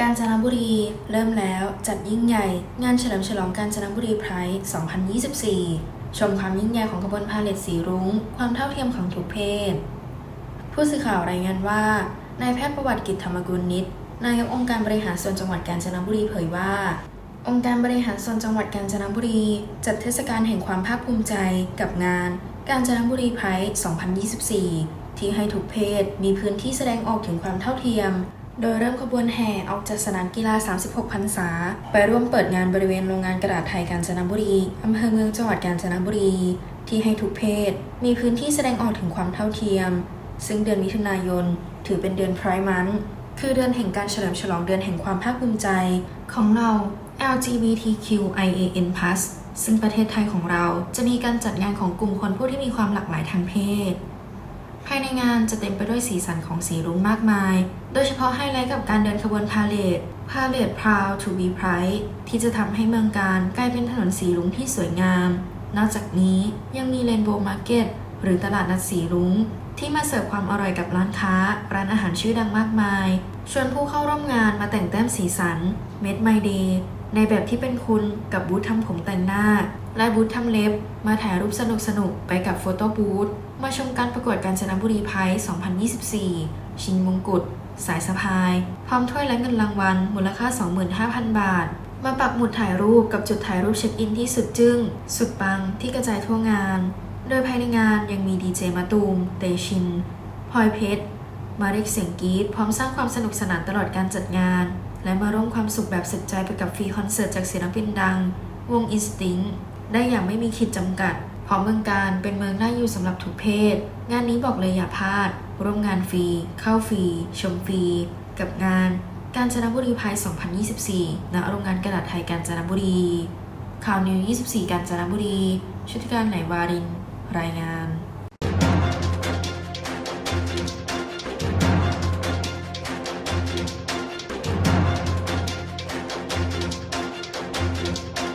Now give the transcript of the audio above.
กาญจนบุรีเริ่มแล้วจัดยิ่งใหญ่ งานเฉลิมฉลองกาญจนบุรีไพร์ 2024 ชมความยิ่งใหญ่ของขบวนพาเหรดสีรุง้ง ความเท่าเทียมของทุกเพศ ผู้สื่อข่าวรายงานว่านายแพทย์ประวัติกิจธรรมกุลนิตนายกองค์การบริหารส่วนจังหวัดกาญจนบุรีเผยว่า องค์การบริหารส่วนจังหวัดกาญจนบุรี จัดเทศกาลแห่งความภาคภูมิใจกับงานกาญจนบุรีไพร์ 2024 ที่ให้ทุกเพศมีพื้นที่แสดงออกถึงความเท่าเทียม โดยเริ่มขบวนแห่ออกจากสนามกีฬา 36 พรรษา ไปร่วมเปิดงานบริเวณโรงงานกระดาษไทยกาญจนบุรี อำเภอเมืองจังหวัดกาญจนบุรี ที่ให้ทุกเพศ มีพื้นที่แสดงออกถึงความเท่าเทียม ซึ่งเดือนมิถุนายน ถือเป็นเดือนไพร์มัน คือเดือนแห่งการเฉลิมฉลองเดือนแห่งความภาคภูมิใจ ของเรา LGBTQIAN+ ซึ่งประเทศไทยของเราจะมีการจัดงานของกลุ่มคนผู้ที่มีความหลากหลายทางเพศายในงานจะเต็มไปด้วยสีสันของสีรุ้งมากมาย โดยเฉพาะไฮไลท์กับการเดินขบวนพาเลทพาเลท Proud to be Pride ที่จะทำให้เมืองการกลายเป็นถนนสีรุ้งที่สวยงาม นอกจากนี้ยังมี Rainbow Market หรือตลาดนัดสีรุ้ง ที่มาเสิร์ฟความอร่อยกับร้านค้า ร้านอาหารชื่อดังมากมาย ชวนผู้เข้าร่วมงานมาแต่งแต้มสีสัน Made My Day ในแบบที่เป็นคุณกับบูธทำผมแต่งหน้า และบูธทำเล็บ มาถ่ายรูปสนุกๆไปกับโฟโต้บูธมาชมการประกวดการจนะบุรีไพ2024 ชิงมงกุฎสายสะพาย พร้อมถ้วยและเงินรางวัล มูลค่า 25,000 บาท มาปักหมุดถ่ายรูปกับจุดถ่ายรูปเช็คอินที่สุดจึง้ง สุดปังที่กระจายทั่วงาน โดยภายในงานยังมีดีเจมาตูม เตชินพลอยเพชร มาเรียกเสียงกรีดพร้อมสร้างความสนุกสนานตลอดการจัดงาน และมาร่วมความสุขแบบสุดใจไปกับฟรีคอนเสิร์ตจากศิลปินดัง วงอินสติ้งได้อย่างไม่มีขีดจำกัด เพราะเมืองการเป็นเมืองน่าอยู่สำหรับทุกเพศ งานนี้บอกเลยอย่าพลาด ร่วมงานฟรี เข้าฟรี ชมฟรี กับงาน การจนบุรีพาย 2024 ณ โรงงานกระดาษไทยกาญจนบุรี ข่าวนิว 24 กาญจนบุรี ชุติการไหนวาริน รายงาน